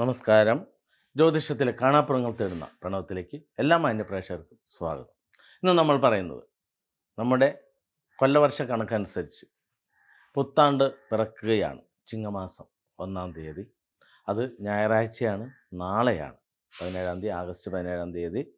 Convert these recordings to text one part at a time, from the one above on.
നമസ്കാരം. ജ്യോതിഷത്തിലെ കാണാപ്പുറങ്ങൾ തേടുന്ന പ്രണവത്തിലേക്ക് എല്ലാ മാന്യ പ്രേക്ഷകർക്കും സ്വാഗതം. ഇന്ന് നമ്മൾ പറയുന്നത് നമ്മുടെ കൊല്ലവർഷ കണക്കനുസരിച്ച് പുത്താണ്ട് പിറക്കുകയാണ്. ചിങ്ങമാസം ഒന്നാം തീയതി. അത് ഞായറാഴ്ചയാണ് നാളെയാണ്. പതിനേഴാം തീയതി ആഗസ്റ്റ് പതിനേഴാം തീയതി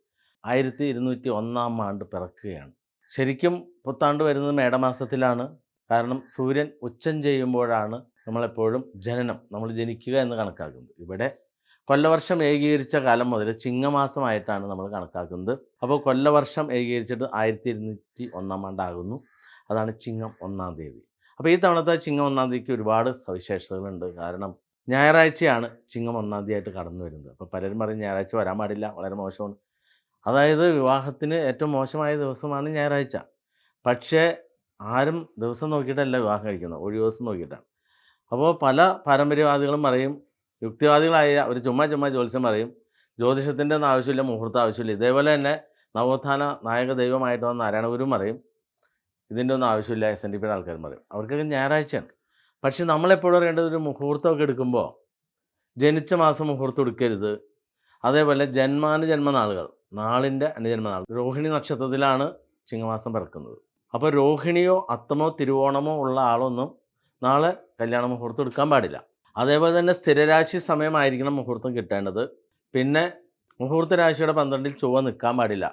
ആയിരത്തി ഇരുന്നൂറ്റി ഒന്നാം ആണ്ട് പിറക്കുകയാണ്. ശരിക്കും പുത്താണ്ട് വരുന്നത് മേടമാസത്തിലാണ്. കാരണം സൂര്യൻ ഉച്ചം ചെയ്യുമ്പോഴാണ് നമ്മളെപ്പോഴും ജനനം നമ്മൾ ജനിക്കുക എന്ന് കണക്കാക്കുന്നത്. ഇവിടെ കൊല്ലവർഷം ഏകീകരിച്ച കാലം മുതൽ ചിങ്ങമാസമായിട്ടാണ് നമ്മൾ കണക്കാക്കുന്നത്. അപ്പോൾ കൊല്ലവർഷം ഏകീകരിച്ചിട്ട് ആയിരത്തി ഇരുന്നൂറ്റി ഒന്നാം ആണ്ടാകുന്നു. അതാണ് ചിങ്ങം ഒന്നാം തീയതി. അപ്പോൾ ഈ തവണത്തെ ചിങ്ങം ഒന്നാം തീയതിക്ക് ഒരുപാട് സവിശേഷതകളുണ്ട്. കാരണം ഞായറാഴ്ചയാണ് ചിങ്ങം ഒന്നാം തീയതി ആയിട്ട് കടന്നു വരുന്നത്. അപ്പോൾ പലരും പറയും ഞായറാഴ്ച വരാൻ പാടില്ല വളരെ മോശമാണ്. അതായത് വിവാഹത്തിന് ഏറ്റവും മോശമായ ദിവസമാണ് ഞായറാഴ്ച. പക്ഷേ ആരും ദിവസം നോക്കിയിട്ടല്ല വിവാഹം കഴിക്കുന്നത്. ഒഴി ദിവസം നോക്കിയിട്ടാണ്. അപ്പോൾ പല പാരമ്പര്യവാദികളും പറയും യുക്തിവാദികളായ ഒരു ചുമ്മാ ചുമ്മാ ജ്യോത്സ്യം പറയും ജ്യോതിഷത്തിന്റെ ഒന്നും ആവശ്യമില്ല മുഹൂർത്തം ആവശ്യമില്ല. ഇതേപോലെ തന്നെ നവോത്ഥാന നായക ദൈവമായിട്ട് വന്ന നാരായണഗുരും പറയും ഇതിന്റെ ഒന്നും ആവശ്യമില്ല എസ് എൻ ഡി പിയുടെ ആൾക്കാരും പറയും. അവർക്കൊക്കെ ഞായറാഴ്ചയാണ്. പക്ഷേ നമ്മളെപ്പോഴും അറിയേണ്ടത് ഒരു മുഹൂർത്തമൊക്കെ എടുക്കുമ്പോൾ ജനിച്ച മാസം മുഹൂർത്തം എടുക്കരുത്. അതേപോലെ ജന്മാനുജന്മനാളുകൾ നാളിന്റെ അനുജന്മനാൾ രോഹിണി നക്ഷത്രത്തിലാണ് ചിങ്ങമാസം പിറക്കുന്നത്. അപ്പോൾ രോഹിണിയോ അത്തമോ തിരുവോണമോ ഉള്ള ആളൊന്നും നാളെ കല്യാണ മുഹൂർത്തം എടുക്കാൻ പാടില്ല. അതേപോലെ തന്നെ സ്ഥിരരാശി സമയമായിരിക്കണം മുഹൂർത്തം കിട്ടേണ്ടത്. പിന്നെ മുഹൂർത്ത രാശിയുടെ പന്ത്രണ്ടിൽ ചൊവ്വ നിൽക്കാൻ പാടില്ല.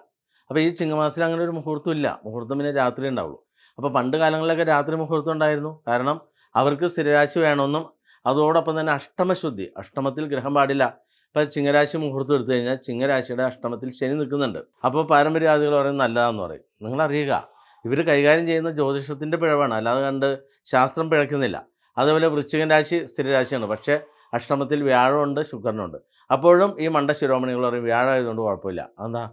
അപ്പോൾ ഈ ചിങ്ങമാസത്തിൽ അങ്ങനെ ഒരു മുഹൂർത്തം ഇല്ല. മുഹൂർത്തം പിന്നെ രാത്രി ഉണ്ടാവുള്ളൂ. അപ്പോൾ പണ്ട് കാലങ്ങളിലൊക്കെ രാത്രി മുഹൂർത്തം ഉണ്ടായിരുന്നു. കാരണം അവർക്ക് സ്ഥിരരാശി വേണമെന്നും അതോടൊപ്പം തന്നെ അഷ്ടമശുദ്ധി അഷ്ടമത്തിൽ ഗ്രഹം പാടില്ല. ഇപ്പം ചിങ്ങരാശി മുഹൂർത്തം എടുത്തു കഴിഞ്ഞാൽ ചിങ്ങരാശിയുടെ അഷ്ടമത്തിൽ ശനി നിൽക്കുന്നുണ്ട്. അപ്പോൾ പാരമ്പര്യവാദികൾ പറയും നല്ലതാണെന്ന് പറയും. നിങ്ങൾ അറിയുക ഇവർ കൈകാര്യം ചെയ്യുന്ന ജ്യോതിഷത്തിന്റെ പിഴവാണ്. അല്ലാതെ കണ്ട് ശാസ്ത്രം പിഴയ്ക്കുന്നില്ല. അതേപോലെ വൃശ്ചികൻ രാശി സ്ഥിരരാശിയാണ് പക്ഷേ അഷ്ടമത്തിൽ വ്യാഴമുണ്ട് ശുക്രനുണ്ട് അപ്പോഴും ഈ മണ്ട ശിരോമണികൾ പറയും വ്യാഴമായതുകൊണ്ട് കുഴപ്പമില്ല. എന്താ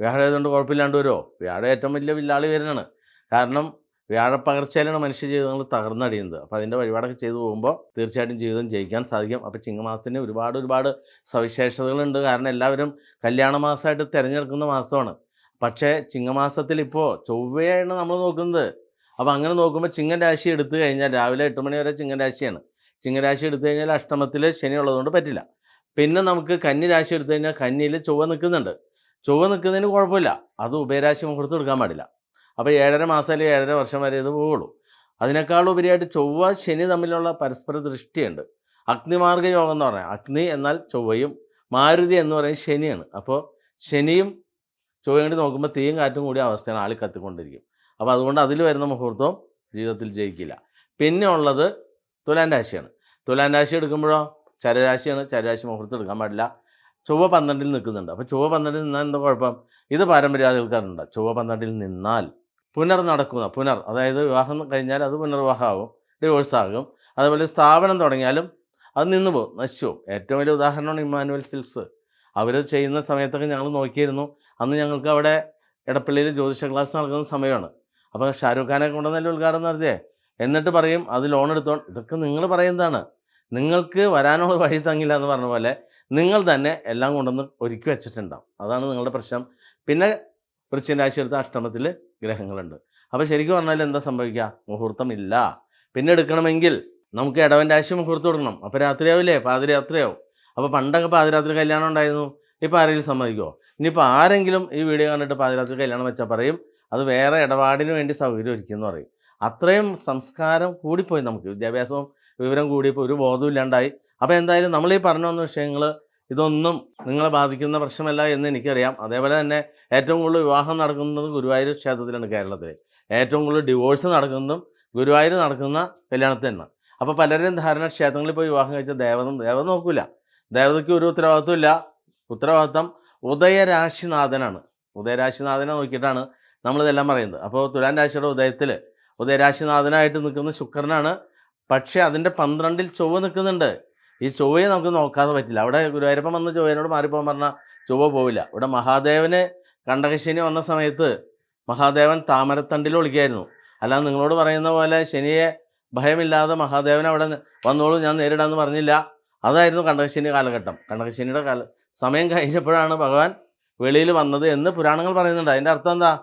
വ്യാഴമായതുകൊണ്ട് കുഴപ്പമില്ലാണ്ട് വരുമോ വ്യാഴം ഏറ്റവും വലിയ വില്ലാളി വരുന്നതാണ് കാരണം വ്യാഴപ്പകർച്ചയിലാണ് മനുഷ്യ ജീവിതങ്ങൾ തകർന്നടിയുന്നത്. അപ്പോൾ അതിന്റെ വഴിപാടൊക്കെ ചെയ്തു പോകുമ്പോൾ തീർച്ചയായിട്ടും ജീവിതം ജയിക്കാൻ സാധിക്കും. അപ്പോൾ ചിങ്ങമാസത്തിന് ഒരുപാട് ഒരുപാട് സവിശേഷതകളുണ്ട്. കാരണം എല്ലാവരും കല്യാണ മാസമായിട്ട് തിരഞ്ഞെടുക്കുന്ന മാസമാണ്. പക്ഷേ ചിങ്ങമാസത്തിൽ ഇപ്പോൾ ചൊവ്വയാണ് നമ്മൾ നോക്കുന്നത്. അപ്പോൾ അങ്ങനെ നോക്കുമ്പോൾ ചിങ്ങൻ രാശി എടുത്തു കഴിഞ്ഞാൽ രാവിലെ എട്ട് മണി വരെ ചിങ്ങൻ രാശിയാണ്. ചിങ്ങൻ രാശി എടുത്തു കഴിഞ്ഞാൽ അഷ്ടമത്തിൽ ശനി ഉള്ളതുകൊണ്ട് പറ്റില്ല. പിന്നെ നമുക്ക് കന്നി രാശി എടുത്തു കഴിഞ്ഞാൽ കന്നിയിൽ ചൊവ്വ നിൽക്കുന്നുണ്ട്. ചൊവ്വ നിൽക്കുന്നതിന് കുഴപ്പമില്ല. അത് ഉഭയരാശി മുഹൂർത്തം എടുക്കാൻ പാടില്ല. അപ്പോൾ ഏഴര മാസം അല്ലെങ്കിൽ ഏഴര വർഷം വരെ ഇത് പോവുള്ളൂ. അതിനേക്കാൾ ഉപരിയായിട്ട് ചൊവ്വ ശനി തമ്മിലുള്ള പരസ്പര ദൃഷ്ടിയുണ്ട്. അഗ്നിമാർഗ യോഗം എന്ന് പറഞ്ഞാൽ അഗ്നി എന്നാൽ ചൊവ്വയും മാരുതി എന്ന് പറയുന്നത് ശനിയാണ്. അപ്പോൾ ശനിയും ചൊവ്വയും കൂടി നോക്കുമ്പോൾ തീയും കാറ്റും കൂടിയ അവസ്ഥയാണ് ആൾ കത്തിക്കൊണ്ടിരിക്കും. അപ്പോൾ അതുകൊണ്ട് അതിൽ വരുന്ന മുഹൂർത്തവും ജീവിതത്തിൽ ജയിക്കില്ല. പിന്നെ ഉള്ളത് തുലാൻ രാശിയാണ്. തുലാൻ രാശി എടുക്കുമ്പോഴോ? ചരരാശിയാണ്. ചരരാശി മുഹൂർത്തം എടുക്കാൻ പാടില്ല. ചൊവ്വ പന്ത്രണ്ടിൽ നിൽക്കുന്നുണ്ട്. അപ്പോൾ ചൊവ്വ പന്ത്രണ്ടിൽ നിന്നാൽ എന്താ കുഴപ്പം? ഇത് പാരമ്പര്യാദികൾക്കാരുണ്ട്. ചൊവ്വ പന്ത്രണ്ടിൽ നിന്നാൽ പുനർ നടക്കുന്ന പുനർ അതായത് വിവാഹം കഴിഞ്ഞാൽ അത് പുനർവിവാഹമാകും ഡിവോഴ്സ് ആകും. അതുപോലെ സ്ഥാപനം തുടങ്ങിയാലും അത് നിന്നു പോകും നശിച്ചു ഏറ്റവും വലിയ ഉദാഹരണമാണ് ഇമ്മാനുവൽ സിൽസ് അവർ ചെയ്യുന്ന സമയത്തൊക്കെ ഞങ്ങൾ നോക്കിയിരുന്നു. അന്ന് ഞങ്ങൾക്ക് അവിടെ എടപ്പള്ളിയിൽ ജ്യോതിഷ ക്ലാസ് നടക്കുന്ന സമയമാണ്. അപ്പോൾ ഷാരൂഖ് ഖാനെ കൊണ്ടുവന്നല്ലേ ഉദ്ഘാടനം നടത്തിയേ. എന്നിട്ട് പറയും അത് ലോൺ എടുത്തോ ഇതൊക്കെ നിങ്ങൾ പറയുന്നതാണ്. നിങ്ങൾക്ക് വരാനുള്ള വഴി തങ്ങില്ല എന്ന് പറഞ്ഞ പോലെ നിങ്ങൾ തന്നെ എല്ലാം കൊണ്ടുവന്ന് ഒരുക്കി വെച്ചിട്ടുണ്ടാവും. അതാണ് നിങ്ങളുടെ പ്രശ്നം. പിന്നെ വൃശ്ചിക രാശി എടുത്ത അഷ്ടമത്തിൽ ഗ്രഹങ്ങളുണ്ട്. അപ്പോൾ ശരിക്കും പറഞ്ഞാൽ എന്താ സംഭവിക്കുക? മുഹൂർത്തം ഇല്ല പിന്നെ എടുക്കണമെങ്കിൽ നമുക്ക് ഇടവൻ രാശി മുഹൂർത്തം എടുക്കണം അപ്പോൾ രാത്രിയാവില്ലേ? പാതിരാത്രിയാവും. അപ്പോൾ പണ്ടൊക്കെ പാതിരാത്രി കല്യാണം ഉണ്ടായിരുന്നു. ഇപ്പോൾ ആരെങ്കിലും സമ്മതിക്കുമോ ഇനിയിപ്പോൾ ആരെങ്കിലും ഈ വീഡിയോ കണ്ടിട്ട് പാതിരാത്രി കല്യാണം വെച്ചാൽ പറയും അത് വേറെ ഇടപാടിന് വേണ്ടി സൗകര്യം ഒരുക്കുമെന്ന് പറയും. അത്രയും സംസ്കാരം കൂടിപ്പോയി നമുക്ക്. വിദ്യാഭ്യാസവും വിവരം കൂടിയപ്പോൾ ഒരു ബോധവും ഇല്ലാണ്ടായി. അപ്പോൾ എന്തായാലും നമ്മൾ ഈ പറഞ്ഞു വന്ന വിഷയങ്ങൾ ഇതൊന്നും നിങ്ങളെ ബാധിക്കുന്ന പ്രശ്നമല്ല എന്ന് എനിക്കറിയാം. അതേപോലെ തന്നെ ഏറ്റവും കൂടുതൽ വിവാഹം നടക്കുന്നത് ഗുരുവായൂർ ക്ഷേത്രത്തിലാണ് കേരളത്തിൽ ഏറ്റവും കൂടുതൽ ഡിവോഴ്സ് നടക്കുന്നതും ഗുരുവായൂർ നടക്കുന്ന കല്യാണത്തിൽ തന്നെ അപ്പോൾ പലരും ധാരണ ക്ഷേത്രങ്ങളിൽ പോയി വിവാഹം കഴിച്ച ദേവതം ദേവത നോക്കില്ല ദേവതയ്ക്ക് ഒരു ഉത്തരവാദിത്വം ഇല്ല. ഉത്തരവാദിത്തം ഉദയരാശിനാഥനാണ്. ഉദയരാശിനാഥനെ നോക്കിയിട്ടാണ് നമ്മളിതെല്ലാം പറയുന്നത്. അപ്പോൾ തുലാൻ രാശിയുടെ ഉദയത്തിൽ ഉദയരാശിനാഥനായിട്ട് നിൽക്കുന്ന ശുക്രനാണ്. പക്ഷേ അതിന്റെ പന്ത്രണ്ടിൽ ചൊവ്വ നിൽക്കുന്നുണ്ട്. ഈ ചൊവ്വയെ നമുക്ക് നോക്കാതെ പറ്റില്ല. അവിടെ ഗുരുവായൂരപ്പൻ വന്ന് ചൊവ്വനോട് മാറിപ്പോകാൻ പറഞ്ഞാൽ ചൊവ്വ പോവില്ല. ഇവിടെ മഹാദേവന് കണ്ടകശനി വന്ന സമയത്ത് മഹാദേവൻ താമരത്തണ്ടിൽ ഒളിക്കായിരുന്നു. അല്ലാതെ നിങ്ങളോട് പറയുന്ന പോലെ ശനിയെ ഭയമില്ലാതെ മഹാദേവൻ അവിടെ വന്നോളൂ ഞാൻ നേരിടാമെന്ന് പറഞ്ഞില്ല. അതായിരുന്നു കണ്ടകശനി കാലഘട്ടം. കണ്ടകശനിയുടെ കാല സമയം കഴിഞ്ഞപ്പോഴാണ് ഭഗവാൻ വെളിയിൽ വന്നത് എന്ന് പുരാണങ്ങൾ പറയുന്നുണ്ട്. അതിന്റെ അർത്ഥം എന്താ?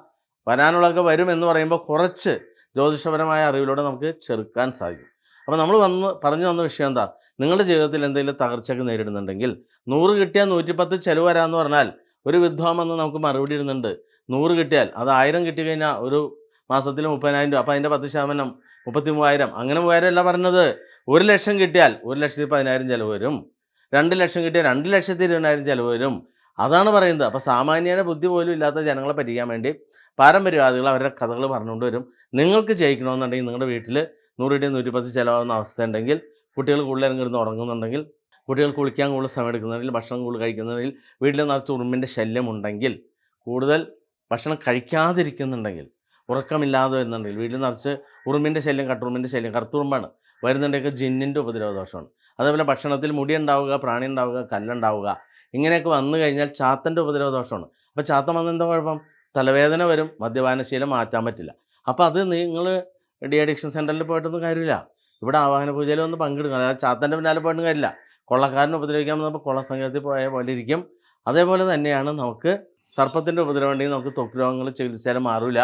വരാനുള്ളതൊക്കെ വരും എന്ന് പറയുമ്പോൾ കുറച്ച് ജ്യോതിഷപരമായ അറിവിലൂടെ നമുക്ക് ചെറുക്കാൻ സാധിക്കും. അപ്പോൾ നമ്മൾ വന്ന് പറഞ്ഞു വന്ന വിഷയം എന്താ? നിങ്ങളുടെ ജീവിതത്തിൽ എന്തെങ്കിലും തകർച്ചയൊക്കെ നേരിടുന്നുണ്ടെങ്കിൽ നൂറ് കിട്ടിയാൽ നൂറ്റിപ്പത്ത് ചെലവ് വരാമെന്ന് പറഞ്ഞാൽ ഒരു വിദ്വാൻ വന്ന് നമുക്ക് മറുപടി ഇടുന്നുണ്ട്. നൂറ് കിട്ടിയാൽ അത് ആയിരം കിട്ടി കഴിഞ്ഞാൽ ഒരു മാസത്തിൽ മുപ്പതിനായിരം രൂപ. അപ്പോൾ അതിന്റെ പത്ത് ശതമാനം മുപ്പത്തി മൂവായിരം അങ്ങനെ മൂവായിരം അല്ല പറഞ്ഞത്. ഒരു ലക്ഷം കിട്ടിയാൽ ഒരു ലക്ഷത്തി പതിനായിരം ചിലവ് വരും. രണ്ട് ലക്ഷം കിട്ടിയ രണ്ട് ലക്ഷത്തി ഇരുപതിനായിരം ചിലവ് വരും. അതാണ് പറയുന്നത്. അപ്പോൾ സാമാന്യന ബുദ്ധി പോലും ഇല്ലാത്ത ജനങ്ങളെ പറ്റിക്കാൻ വേണ്ടി പാരമ്പര്യവാദികൾ അവരുടെ കഥകൾ പറഞ്ഞുകൊണ്ട് വരും. നിങ്ങൾക്ക് ജയിക്കണമെന്നുണ്ടെങ്കിൽ നിങ്ങളുടെ വീട്ടിൽ നൂറ് കിട്ടിയ നൂറ്റിപ്പത്ത് ചിലവാകുന്ന അവസ്ഥ ഉണ്ടെങ്കിൽ കുട്ടികൾ കൂടുതൽ കിടന്ന് ഉറങ്ങുന്നുണ്ടെങ്കിൽ കുട്ടികൾ കുളിക്കാൻ കൂടുതൽ സമയം എടുക്കുന്നുണ്ടെങ്കിൽ ഭക്ഷണം കൂടുതൽ കഴിക്കുന്നുണ്ടെങ്കിൽ വീട്ടിൽ നിറച്ച് ഉറുമ്പിന്റെ ശല്യം ഉണ്ടെങ്കിൽ കൂടുതൽ ഭക്ഷണം കഴിക്കാതിരിക്കുന്നുണ്ടെങ്കിൽ ഉറക്കമില്ലാതെ വരുന്നുണ്ടെങ്കിൽ വീട്ടിൽ നിറച്ച് ഉറുമ്പിന്റെ ശല്യം കട്ടുറുമ്പിന്റെ ശല്യം കറുത്തുറുമ്പാണ്. വരുന്നുണ്ടെങ്കിൽ ജിന്നിന്റെ ഉപദ്രവ ദോഷമാണ് അതേപോലെ ഭക്ഷണത്തിൽ മുടി ഉണ്ടാവുക പ്രാണി ഉണ്ടാവുക കല്ലുണ്ടാവുക. ഇങ്ങനെയൊക്കെ വന്നു കഴിഞ്ഞാൽ ചാത്തന്റെ ഉപദ്രവ ദോഷമാണ് അപ്പോൾ ചാത്തം വന്ന എന്താ കുഴപ്പം? തലവേദന വരും മദ്യപാനശീലം മാറ്റാൻ പറ്റില്ല. അപ്പോൾ അത് നിങ്ങൾ ഡി അഡിക്ഷൻ സെന്ററിൽ പോയിട്ടൊന്നും കാര്യമില്ല. ഇവിടെ ആവാഹന പൂജയിൽ ഒന്ന് പങ്കെടുക്കണം. അതായത് ചാത്തന്റെ പിന്നാലെ പോയിട്ടും കാര്യമില്ല. കൊള്ളക്കാരനെ ഉപദ്രവിക്കാൻ വന്നപ്പോൾ കൊള്ള സംഘത്തിൽ പോയ പോലെ ഇരിക്കും. അതേപോലെ തന്നെയാണ് നമുക്ക് സർപ്പത്തിന്റെ ഉപദ്രവം ഉണ്ടെങ്കിൽ നമുക്ക് ത്വക്ക് രോഗങ്ങൾ ചികിത്സയിൽ മാറില്ല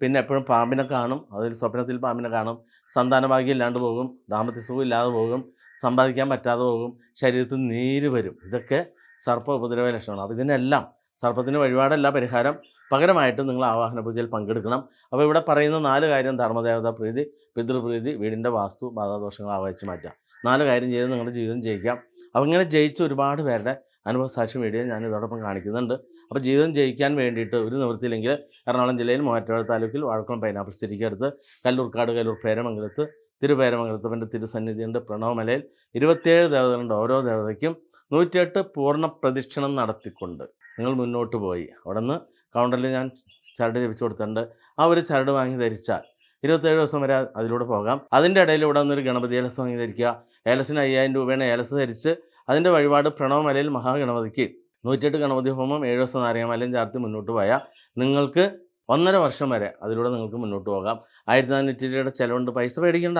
പിന്നെ എപ്പോഴും പാമ്പിനെ കാണും. അതിൽ സ്വപ്നത്തിൽ പാമ്പിനെ കാണും. സന്താനഭാഗ്യം ഇല്ലാണ്ട് പോകും. ദാമ്പത്യ സുഖം ഇല്ലാതെ പോകും. സമ്പാദിക്കാൻ പറ്റാതെ പോകും. ശരീരത്തിൽ നീര് വരും. ഇതൊക്കെ സർപ്പ ഉപദ്രവ ലക്ഷണമാണ് അപ്പോൾ ഇതിനെല്ലാം സർപ്പത്തിന് വഴിപാടല്ല പരിഹാരം പകരമായിട്ട് നിങ്ങൾ ആവാഹന പൂജയിൽ പങ്കെടുക്കണം. അപ്പോൾ ഇവിടെ പറയുന്ന നാല് കാര്യം ധർമ്മദേവതാ പ്രീതി പിതൃപ്രീതി വീടിന്റെ വാസ്തു ബാധാദോഷങ്ങൾ ആവാഹിച്ച് മാറ്റാം. നാല് കാര്യം ചെയ്ത് നിങ്ങളുടെ ജീവിതം ജയിക്കാം. അപ്പോൾ ഇങ്ങനെ ജയിച്ച ഒരുപാട് പേരുടെ അനുഭവ സാക്ഷ്യം വീഡിയോ ഞാൻ ഇതോടൊപ്പം കാണിക്കുന്നുണ്ട്. അപ്പോൾ ജീവിതം ജയിക്കാൻ വേണ്ടിയിട്ട് ഒരു നിവൃത്തിയില്ലെങ്കിൽ എറണാകുളം ജില്ലയിൽ മൂവാറ്റുപുഴ താലൂക്കിൽ വാഴക്കുളം പൈനാപ്പിൾ സിറ്റിക്കടുത്ത് കല്ലൂർക്കാട് കല്ലൂർ പേരമംഗലത്ത് തിരുപേരമംഗലത്തപ്പന്റെ തിരുസന്നിധിയുണ്ട്. പ്രണവമലയിൽ ഇരുപത്തിയേഴ് ദേവതകളുണ്ട്. ഓരോ ദേവതയ്ക്കും നൂറ്റിയെട്ട് പൂർണ പ്രദക്ഷിണം നടത്തിക്കൊണ്ട് നിങ്ങൾ മുന്നോട്ട് പോയി. അവിടെ നിന്ന് കൗണ്ടറിൽ ഞാൻ ചരട് ലഭിച്ചു കൊടുത്തിട്ടുണ്ട്. ആ ഒരു ചരട് വാങ്ങി ധരിച്ചാൽ ഇരുപത്തേഴ് ദിവസം വരെ അതിലൂടെ പോകാം. അതിന്റെ ഇടയിൽ ഇവിടെ നിന്നൊരു ഗണപതി ഏലസ് വാങ്ങി ധരിക്കുക. ഏലസിന് അയ്യായിരം രൂപയാണ് ഏലസ് ധരിച്ച് അതിന്റെ വഴിപാട് പ്രണവമലയിൽ മഹാഗണപതിക്ക്. നൂറ്റിയെട്ട് ഗണപതി ഹോമം ഏഴ് ദിവസം നാരങ്ങമലയും ചാർത്തി മുന്നോട്ട് പോയാൽ നിങ്ങൾക്ക് ഒന്നര വർഷം വരെ അതിലൂടെ നിങ്ങൾക്ക് മുന്നോട്ട് പോകാം. ആയിരത്തി നാനൂറ്റി രൂപയുടെ ചിലവുണ്ട്. പൈസ പേടിക്കണ്ട.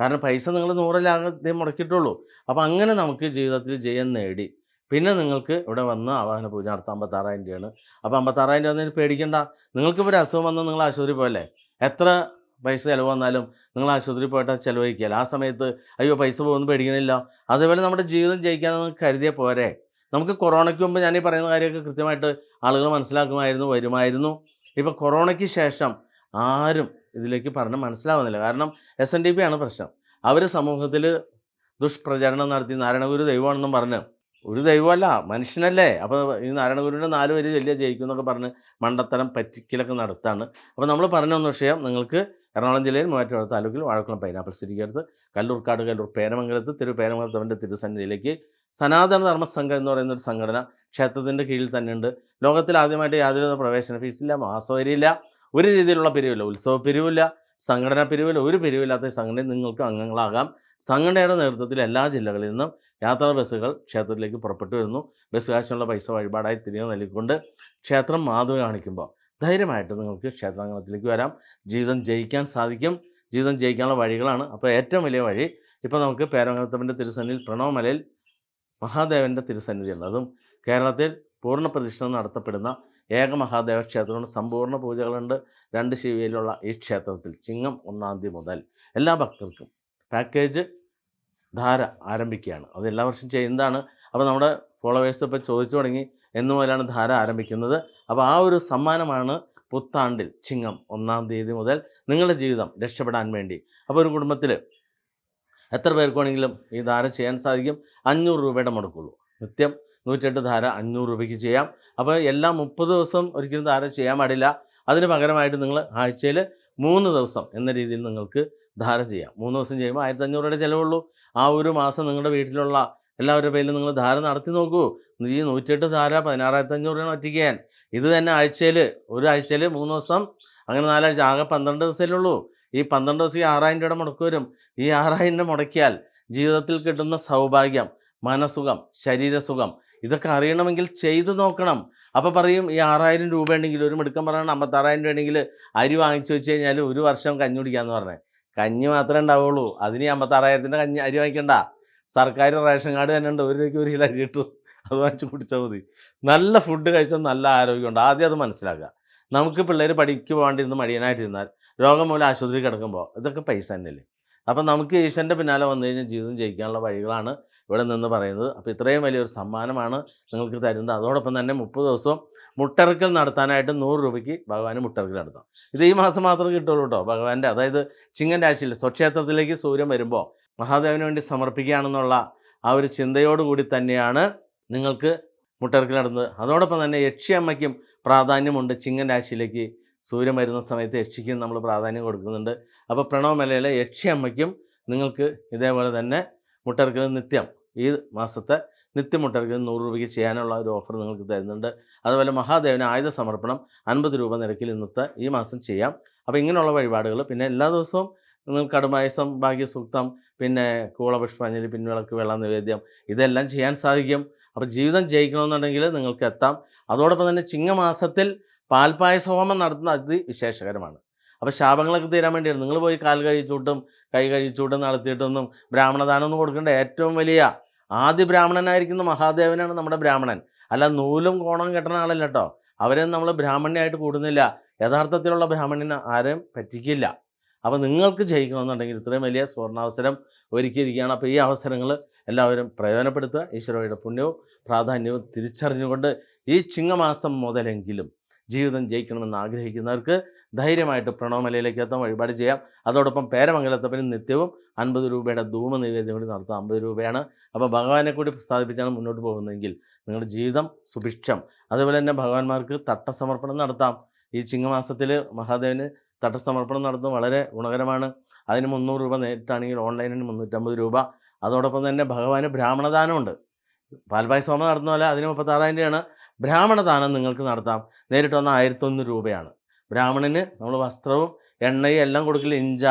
കാരണം പൈസ നിങ്ങൾ നൂറിലാകത്തെ മുടക്കിയിട്ടുള്ളൂ. അപ്പോൾ അങ്ങനെ നമുക്ക് ജീവിതത്തിൽ ജയം നേടി. പിന്നെ നിങ്ങൾക്ക് ഇവിടെ വന്ന് ആവാഹന പൂജ നടത്താം അമ്പത്താറായിരം രൂപയാണ്. അപ്പോൾ അമ്പത്താറായിരം രൂപ വന്നതിന് പേടിക്കണ്ട. നിങ്ങൾക്കിപ്പോൾ ഒരു അസുഖം വന്നാൽ നിങ്ങൾ ആശുപത്രി പോയല്ലേ? എത്ര പൈസ ചിലവ് വന്നാലും നിങ്ങൾ ആശുപത്രി പോയിട്ട് ചിലവഴിക്കുകയല്ല? ആ സമയത്ത് അയ്യോ പൈസ പോകുന്നു പേടിക്കണില്ല. അതേപോലെ നമ്മുടെ ജീവിതം ജയിക്കാൻ നമുക്ക് കരുതിയ പോരെ. നമുക്ക് കൊറോണയ്ക്ക് മുമ്പ് ഞാൻ ഈ പറയുന്ന കാര്യമൊക്കെ കൃത്യമായിട്ട് ആളുകൾ മനസ്സിലാക്കുമായിരുന്നു വരുമായിരുന്നു. ഇപ്പോൾ കൊറോണയ്ക്ക് ശേഷം ആരും ഇതിലേക്ക് പറഞ്ഞ് മനസ്സിലാവുന്നില്ല. കാരണം എസ് എൻ ഡി പി ആണ് പ്രശ്നം. അവർ സമൂഹത്തിൽ ദുഷ്പ്രചരണം നടത്തി നാരായണഗുരു ദൈവമാണെന്നും പറഞ്ഞ് ഒരു ദൈവമല്ല മനുഷ്യനല്ലേ? അപ്പോൾ ഈ നാരായണഗുരുവിന്റെ നാല് പേര് വലിയ ജയിക്കും എന്നൊക്കെ പറഞ്ഞ് മണ്ടത്തരം പറ്റിക്കലൊക്കെ നടത്താണ്. അപ്പോൾ നമ്മൾ പറഞ്ഞ ഒന്ന് വിഷയം നിങ്ങൾക്ക് എറണാകുളം ജില്ലയിൽ മൂവാറ്റുപുഴ താലൂക്കിൽ വാഴക്കുളം പൈനാപ്പിൾ സ്ഥിരീകരിച്ച് കല്ലൂർക്കാട് കല്ലൂർ പേരമംഗലത്ത് തിരു പേരമംഗലത്തവന്റെ തിരുസന്നിധിയിലേക്ക് സനാതന ധർമ്മ സംഘം എന്ന് പറയുന്ന ഒരു സംഘടന ക്ഷേത്രത്തിന്റെ കീഴിൽ തന്നെയുണ്ട്. ലോകത്തിൽ ആദ്യമായിട്ട് യാതൊരു പ്രവേശന ഫീസില്ല മാസവരിയില്ല ഒരു രീതിയിലുള്ള പിരിവില്ല. ഉത്സവ പിരിവില്ല സംഘടനാ പിരിവില്ല ഒരു പിരിവില്ലാത്ത സംഘടന നിങ്ങൾക്ക് അംഗങ്ങളാകാം. സംഘടനയുടെ നേതൃത്വത്തിൽ എല്ലാ ജില്ലകളിൽ നിന്നും യാത്രാ ബസ്സുകൾ ക്ഷേത്രത്തിലേക്ക് പുറപ്പെട്ടു വരുന്നു. ബസ് കാശിനുള്ള പൈസ വഴിപാടായി തിരികെ നൽകിക്കൊണ്ട് ക്ഷേത്രം മാതൃക കാണിക്കുമ്പോൾ ധൈര്യമായിട്ട് നിങ്ങൾക്ക് ക്ഷേത്രാങ്കണത്തിലേക്ക് വരാം. ജീവിതം ജയിക്കാൻ സാധിക്കും. ജീവിതം ജയിക്കാനുള്ള വഴികളാണ്. അപ്പോൾ ഏറ്റവും വലിയ വഴി ഇപ്പോൾ നമുക്ക് പേരമംഗലത്തപ്പന്റെ തിരുസന്നിധിയിൽ പ്രണവമലയിൽ മഹാദേവന്റെ തിരുസന്നിധിയുണ്ട് അതും കേരളത്തിൽ പൂർണ പ്രതിഷ്ഠ നടത്തപ്പെടുന്ന ഏക മഹാദേവ ക്ഷേത്രമുണ്ട്. സമ്പൂർണ പൂജകളുണ്ട്. രണ്ട് ശിവയിലുള്ള ഈ ക്ഷേത്രത്തിൽ ചിങ്ങം ഒന്നാം തീയതി മുതൽ എല്ലാ ഭക്തർക്കും പാക്കേജ് ധാര ആരംഭിക്കുകയാണ്. അത് എല്ലാ വർഷം ചെയ്യുന്നതാണ്. അപ്പോൾ നമ്മുടെ ഫോളോവേഴ്സ് ഇപ്പോൾ ചോദിച്ചു തുടങ്ങി എന്നു മുതലാണ് ധാര ആരംഭിക്കുന്നത്? അപ്പോൾ ആ ഒരു സമ്മാനമാണ് പുത്താണ്ടിൽ ചിങ്ങം ഒന്നാം തീയതി മുതൽ നിങ്ങളുടെ ജീവിതം രക്ഷപ്പെടാൻ വേണ്ടി. അപ്പോൾ ഒരു കുടുംബത്തിൽ എത്ര പേർക്കാണെങ്കിലും ഈ ധാര ചെയ്യാൻ സാധിക്കും? അഞ്ഞൂറ് രൂപയുടെ മുടക്കുള്ളൂ. നിത്യം നൂറ്റെട്ട് ധാര അഞ്ഞൂറ് രൂപയ്ക്ക് ചെയ്യാം. അപ്പോൾ എല്ലാ മുപ്പത് ദിവസം ഒരിക്കലും ധാര ചെയ്യാൻ പാടില്ല. അതിന് പകരമായിട്ട് നിങ്ങൾ ആഴ്ചയിൽ മൂന്ന് ദിവസം എന്ന രീതിയിൽ നിങ്ങൾക്ക് ധാര ചെയ്യാം. മൂന്ന് ദിവസം ചെയ്യുമ്പോൾ ആയിരത്തി അഞ്ഞൂറ് രൂപയുടെ ചിലവുള്ളൂ. ആ ഒരു മാസം നിങ്ങളുടെ വീട്ടിലുള്ള എല്ലാവരുടെ പേരിലും നിങ്ങൾ ധാര നടത്തി നോക്കൂ. ഈ നൂറ്റെട്ട് ധാര പതിനാറായിരത്തി അഞ്ഞൂറ് രൂപയാണ് ഒറ്റയ്ക്കാൻ ഇത് തന്നെ ആഴ്ചയിൽ ഒരു ആഴ്ചയിൽ മൂന്ന് ദിവസം അങ്ങനെ നാലാഴ്ച ആകെ പന്ത്രണ്ട് ദിവസമേ ഉള്ളൂ. ഈ പന്ത്രണ്ട് ദിവസം ഈ ആറായിരം രൂപയുടെ മുടക്ക് വരും. ഈ ആറായിരം രൂപ മുടക്കിയാൽ ജീവിതത്തിൽ കിട്ടുന്ന സൗഭാഗ്യം മനസുഖം ശരീരസുഖം ഇതൊക്കെ അറിയണമെങ്കിൽ ചെയ്തു നോക്കണം. അപ്പോൾ പറയും ഈ ആറായിരം രൂപ ഉണ്ടെങ്കിൽ ഒരു മിടുക്കം പറയണം അമ്പത്താറായിരം രൂപ ഉണ്ടെങ്കിൽ അരി വാങ്ങിച്ചു വെച്ച് കഴിഞ്ഞാൽ ഒരു വർഷം കഞ്ഞി കുടിക്കാമെന്ന് പറഞ്ഞേ. കഞ്ഞി മാത്രമേ ഉണ്ടാവുള്ളൂ. അതിന് അമ്പത്താറായിരത്തിന്റെ കഞ്ഞി അരി വാങ്ങിക്കണ്ട. സർക്കാർ റേഷൻ കാർഡ് തന്നെ ഉണ്ട്. ഒരു രൂപയ്ക്ക് ഒരു കിലോ അരി കിട്ടും. അത് വാങ്ങിച്ച് കുടിച്ചാൽ മതി. നല്ല ഫുഡ് കഴിച്ചാൽ നല്ല ആരോഗ്യമുണ്ട്. ആദ്യം അത് മനസ്സിലാക്കുക. നമുക്ക് പിള്ളേർ പഠിക്ക് പോകാണ്ടിരുന്ന് മടിയനായിട്ടിരുന്നാൽ രോഗം മൂലം ആശുപത്രി കിടക്കുമ്പോൾ ഇതൊക്കെ പൈസ തന്നെയല്ലേ? അപ്പം നമുക്ക് ഈശ്വരന്റെ പിന്നാലെ വന്നു കഴിഞ്ഞാൽ ജീവിതം ജയിക്കാനുള്ള വഴികളാണ് ഇവിടെ നിന്ന് പറയുന്നത്. അപ്പോൾ ഇത്രയും വലിയൊരു സമ്മാനമാണ് നിങ്ങൾക്ക് തരുന്നത്. അതോടൊപ്പം തന്നെ മുപ്പത് ദിവസം മുട്ടറക്കൽ നടത്താനായിട്ട് നൂറ് രൂപയ്ക്ക് ഭഗവാന് മുട്ടറക്കൽ നടത്താം ഇത് ഈ മാസം മാത്രമേ കിട്ടുള്ളൂ കേട്ടോ ഭഗവാന്റെ. അതായത് ചിങ്ങൻ രാശിയിൽ സ്വക്ഷേത്രത്തിലേക്ക് സൂര്യൻ വരുമ്പോൾ മഹാദേവന് വേണ്ടി സമർപ്പിക്കുകയാണെന്നുള്ള ആ ഒരു ചിന്തയോടുകൂടി തന്നെയാണ് നിങ്ങൾക്ക് മുട്ടറക്കൽ നടന്നത് അതോടൊപ്പം തന്നെ യക്ഷിയമ്മയ്ക്കും പ്രാധാന്യമുണ്ട്. ചിങ്ങൻ രാശിയിലേക്ക് സൂര്യൻ വരുന്ന സമയത്ത് യക്ഷിക്കും നമ്മൾ പ്രാധാന്യം കൊടുക്കുന്നുണ്ട്. അപ്പോൾ പ്രണവമലയിലെ യക്ഷിയമ്മയ്ക്കും നിങ്ങൾക്ക് ഇതേപോലെ തന്നെ മുട്ടറക്കൽ നിത്യം ഈ മാസത്തെ നിത്യമുട്ടർക്ക് നൂറ് രൂപയ്ക്ക് ചെയ്യാനുള്ള ഒരു ഓഫർ നിങ്ങൾക്ക് തരുന്നുണ്ട്. അതുപോലെ മഹാദേവന് ആയുധ സമർപ്പണം അൻപത് രൂപ നിരക്കിൽ ഇന്നത്തെ ഈ മാസം ചെയ്യാം. അപ്പോൾ ഇങ്ങനെയുള്ള വഴിപാടുകൾ പിന്നെ എല്ലാ ദിവസവും നിങ്ങൾക്ക് കടുമായസം ഭാഗ്യസൂക്തം പിന്നെ കൂളപുഷ്പാഞ്ജലി പിൻവിളക്ക് വെള്ള നിവേദ്യം ഇതെല്ലാം ചെയ്യാൻ സാധിക്കും. അപ്പോൾ ജീവിതം ജയിക്കണമെന്നുണ്ടെങ്കിൽ നിങ്ങൾക്ക് എത്താം. അതോടൊപ്പം തന്നെ ചിങ്ങമാസത്തിൽ പാൽപ്പായസ ഹോമം നടത്തുന്നത് അതിവിശേഷകരമാണ്. അപ്പോൾ ശാപങ്ങളൊക്കെ തീരാൻ വേണ്ടിയാണ്. നിങ്ങൾ പോയി കാൽ കഴിച്ചൂട്ടും കൈ കഴിച്ചൂട്ടും നടത്തിയിട്ടൊന്നും ബ്രാഹ്മണദാനമൊന്നും കൊടുക്കേണ്ട. ഏറ്റവും വലിയ ആദ്യ ബ്രാഹ്മണനായിരിക്കുന്ന മഹാദേവനാണ് നമ്മുടെ ബ്രാഹ്മണൻ. അല്ല നൂലും കോണം കെട്ടണ ആളല്ല കേട്ടോ അവരെ നമ്മൾ ബ്രാഹ്മണ്യായിട്ട് കൂടുന്നില്ല. യഥാർത്ഥത്തിലുള്ള ബ്രാഹ്മണന് ആരെയും പറ്റിക്കില്ല. അപ്പോൾ നിങ്ങൾക്ക് ജയിക്കണമെന്നുണ്ടെങ്കിൽ ഇത്രയും വലിയ സ്വർണാവസരം ഒരുക്കിയിരിക്കുകയാണ്. അപ്പോൾ ഈ അവസരങ്ങൾ എല്ലാവരും പ്രയോജനപ്പെടുത്തുക. ഈശ്വരയുടെ പുണ്യവും പ്രാധാന്യവും തിരിച്ചറിഞ്ഞുകൊണ്ട് ഈ ചിങ്ങമാസം മുതലെങ്കിലും ജീവിതം ജയിക്കണമെന്ന് ആഗ്രഹിക്കുന്നവർക്ക് ധൈര്യമായിട്ട് പ്രണവമലയിലേക്ക് എത്താൻ വഴിപാട് ചെയ്യാം. അതോടൊപ്പം പേരമംഗലത്തപ്പനും നിത്യവും അൻപത് രൂപയുടെ ധൂമ നിവേദ്യം കൂടി നടത്താം. അമ്പത് രൂപയാണ്. അപ്പോൾ ഭഗവാനെ കൂടി പ്രസാദിപ്പിച്ചാണ് മുന്നോട്ട് പോകുന്നതെങ്കിൽ നിങ്ങളുടെ ജീവിതം സുഭിക്ഷം. അതുപോലെ തന്നെ ഭഗവാന്മാർക്ക് തട്ടസമർപ്പണം നടത്താം. ഈ ചിങ്ങമാസത്തിൽ മഹാദേവന് തട്ടസമർപ്പണം നടത്തുന്നത് വളരെ ഗുണകരമാണ്. അതിന് മുന്നൂറ് രൂപ നേരിട്ടാണെങ്കിൽ ഓൺലൈനിന് മുന്നൂറ്റമ്പത് രൂപ. അതോടൊപ്പം തന്നെ ഭഗവാന് ബ്രാഹ്മണദാനമുണ്ട്. പാൽപായ സോമ നടത്തുന്ന പോലെ അതിന് മുപ്പത്താറായിരം രൂപയാണ്. ബ്രാഹ്മണദാനം നിങ്ങൾക്ക് നടത്താം. നേരിട്ട് വന്ന ആയിരത്തൊന്ന് രൂപയാണ്. ബ്രാഹ്മണന് നമ്മൾ വസ്ത്രവും എണ്ണയും എല്ലാം കൊടുക്കില്ല ഇഞ്ച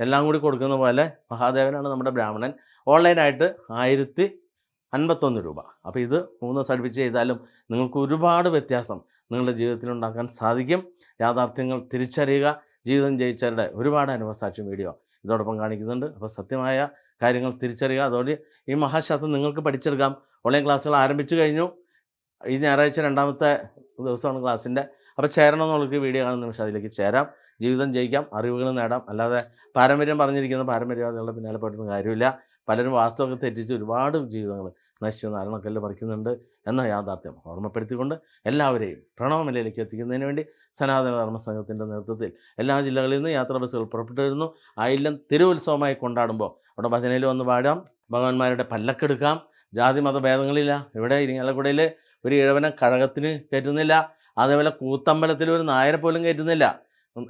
എല്ലാം കൂടി കൊടുക്കുന്ന പോലെ മഹാദേവനാണ് നമ്മുടെ ബ്രാഹ്മണൻ. ഓൺലൈനായിട്ട് ആയിരത്തി അൻപത്തൊന്ന് രൂപ. അപ്പോൾ ഇത് മൂന്ന് അടുപ്പിച്ച് ചെയ്താലും നിങ്ങൾക്ക് ഒരുപാട് വ്യത്യാസം നിങ്ങളുടെ ജീവിതത്തിൽ ഉണ്ടാക്കാൻ സാധിക്കും. യാഥാർത്ഥ്യങ്ങൾ തിരിച്ചറിയുക. ജീവിതം ജയിച്ചവരുടെ ഒരുപാട് അനുഭവസാക്ഷ്യം വീഡിയോ ഇതോടൊപ്പം കാണിക്കുന്നുണ്ട്. അപ്പോൾ സത്യമായ കാര്യങ്ങൾ തിരിച്ചറിയുക. അതോടെ ഈ മഹാശാസ്ത്രം നിങ്ങൾക്ക് പഠിച്ചെടുക്കാം. ഓൺലൈൻ ക്ലാസ്സുകൾ ആരംഭിച്ചു കഴിഞ്ഞു. ഈ ഞായറാഴ്ച രണ്ടാമത്തെ ദിവസമാണ് ക്ലാസ്സിന്റെ അപ്പോൾ ചേരണമെന്നുള്ളവർക്ക് വീഡിയോ കാണുന്ന നിമിഷം അതിലേക്ക് ചേരാം. ജീവിതം ജയിക്കാം അറിവുകൾ നേടാം. അല്ലാതെ പാരമ്പര്യം പറഞ്ഞിരിക്കുന്ന പാരമ്പര്യവാദികളുടെ പിന്നാലെ പെട്ടെന്ന് കാര്യമില്ല. പലരും വാസ്തവമൊക്കെ തെറ്റിച്ച് ഒരുപാട് ജീവിതങ്ങൾ നശിച്ച് നാരണക്കല്ല് പറിക്കുന്നുണ്ട് എന്ന യാഥാർത്ഥ്യം ഓർമ്മപ്പെടുത്തിക്കൊണ്ട് എല്ലാവരെയും പ്രണവമലയിലേക്ക് എത്തിക്കുന്നതിന് വേണ്ടി സനാതന ധർമ്മ സംഘത്തിന്റെ നേതൃത്വത്തിൽ എല്ലാ ജില്ലകളിൽ നിന്ന് യാത്രാ ബസ്സുകൾ പുറപ്പെട്ടു വരുന്നു ആയില്ലം തിരുവുത്സവമായി കൊണ്ടാടുമ്പോൾ അവിടെ ഭജനയിൽ വന്ന് പാടാം. ഭഗവാന്മാരുടെ പല്ലക്കെടുക്കാം ജാതി മതഭേദങ്ങളില്ല ഇവിടെ ഇരിങ്ങാലക്കുടയിൽ ഒരു ഇഴവനെ കഴകത്തിന് കയറ്റുന്നില്ല. അതേപോലെ കൂത്തമ്പലത്തിൽ ഒരു നായരെ പോലും കയറ്റുന്നില്ല.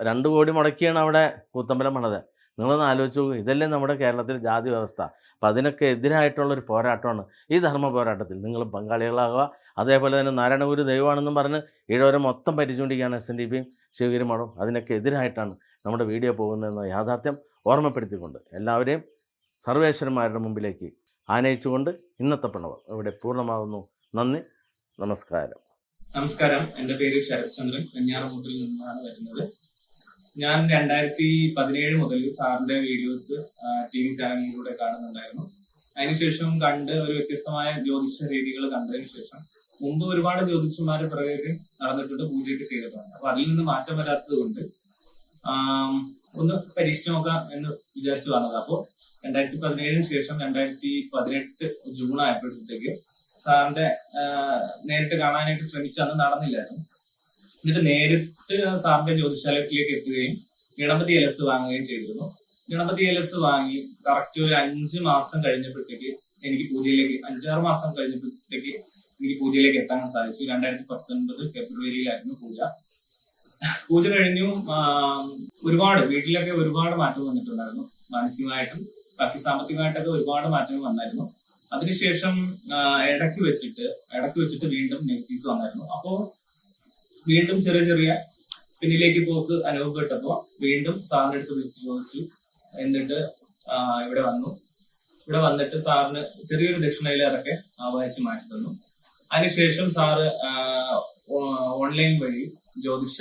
രണ്ട് കോടി മുടക്കിയാണ് അവിടെ കൂത്തമ്പലം പണത് നിങ്ങളൊന്ന് ആലോചിച്ച് നോക്കൂ ഇതല്ലേ നമ്മുടെ കേരളത്തിലെ ജാതി വ്യവസ്ഥ. അപ്പം അതിനൊക്കെ എതിരായിട്ടുള്ള ഒരു പോരാട്ടമാണ് ഈ ധർമ്മ പോരാട്ടത്തിൽ. നിങ്ങൾ പങ്കാളികളാകുക അതേപോലെ തന്നെ നാരായണഗുരു ദൈവമാണെന്നും പറഞ്ഞ് ഈഴവരെ മൊത്തം പരിച്ചുകൊണ്ടിരിക്കുകയാണ് എസ് എൻ ഡി പിയും ശിവഗിരി മഠവും അതിനൊക്കെ എതിരായിട്ടാണ് നമ്മുടെ വീഡിയോ പോകുന്നതെന്ന യാഥാർത്ഥ്യം ഓർമ്മപ്പെടുത്തിക്കൊണ്ട് എല്ലാവരെയും സർവേശ്വരന്മാരുടെ മുമ്പിലേക്ക് ആനയിച്ചുകൊണ്ട് ഇന്നത്തെ പ്രണവം ഇവിടെ പൂർണമാകുന്നു നന്ദി നമസ്കാരം. നമസ്കാരം. എന്റെ പേര് ശരത് ചന്ദ്രൻ വെഞ്ഞാറമൂട്ടിൽ നിന്നാണ് വരുന്നത്. ഞാൻ രണ്ടായിരത്തി പതിനേഴ് മുതൽ സാറിന്റെ വീഡിയോസ് ടി വി ചാനലിലൂടെ കാണുന്നുണ്ടായിരുന്നു. അതിനുശേഷം കണ്ട് ഒരു വ്യത്യസ്തമായ ജ്യോതിഷ രീതികൾ കണ്ടതിന് ശേഷം മുമ്പ് ഒരുപാട് ജ്യോതിഷന്മാരെ പിറകെ നടന്നിട്ടുണ്ട് പൂജയൊക്കെ ചെയ്തിട്ടുണ്ട്. അപ്പൊ അതിൽ നിന്ന് മാറ്റം വരാത്തത് കൊണ്ട് ഒന്ന് പരീക്ഷിച്ചു നോക്കാം എന്ന് വിചാരിച്ചു വന്നത്. അപ്പോ രണ്ടായിരത്തി പതിനേഴിന് ശേഷം രണ്ടായിരത്തി പതിനെട്ട് ജൂൺ ആയപ്പോഴത്തേക്ക് സാറിന്റെ നേരിട്ട് കാണാനായിട്ട് ശ്രമിച്ചു അന്ന് നടന്നില്ലായിരുന്നു. എന്നിട്ട് നേരിട്ട് സാറിന്റെ ജ്യോതിശാലയത്തിലേക്ക് എത്തുകയും ഗണപതി എൽ എസ് വാങ്ങുകയും ചെയ്തിരുന്നു. ഗണപതി എൽ എസ് വാങ്ങി കറക്റ്റ് ഒരു അഞ്ച് മാസം കഴിഞ്ഞപ്പോഴത്തേക്ക് എനിക്ക് പൂജയിലേക്ക് അഞ്ചാറ് മാസം കഴിഞ്ഞപ്പോഴത്തേക്ക് എനിക്ക് പൂജയിലേക്ക് എത്താൻ സാധിച്ചു. രണ്ടായിരത്തി പത്തൊൻപത് ഫെബ്രുവരിയിലായിരുന്നു പൂജ. പൂജ കഴിഞ്ഞു ഒരുപാട് വീട്ടിലൊക്കെ ഒരുപാട് മാറ്റം വന്നിട്ടുണ്ടായിരുന്നു. മാനസികമായിട്ടും ബാക്കി സാമ്പത്തികമായിട്ടൊക്കെ ഒരുപാട് മാറ്റങ്ങൾ വന്നായിരുന്നു. അതിനുശേഷം ഇടയ്ക്ക് വെച്ചിട്ട് ഇടയ്ക്ക് വെച്ചിട്ട് വീണ്ടും നെഗറ്റീവ്സ് വന്നായിരുന്നു. അപ്പോ വീണ്ടും ചെറിയ ചെറിയ പിന്നിലേക്ക് പോക്ക് അനുഭവപ്പെട്ടപ്പോ വീണ്ടും സാറിന്റെ അടുത്ത് വിളിച്ച് ചോദിച്ചു എന്നിട്ട് ഇവിടെ വന്നു. ഇവിടെ വന്നിട്ട് സാറിന് ചെറിയൊരു ദക്ഷിണയിലേറൊക്കെ ആവാഹിച്ച് മാറ്റി തന്നു. അതിനുശേഷം സാറ് ഓൺലൈൻ വഴി ജ്യോതിഷ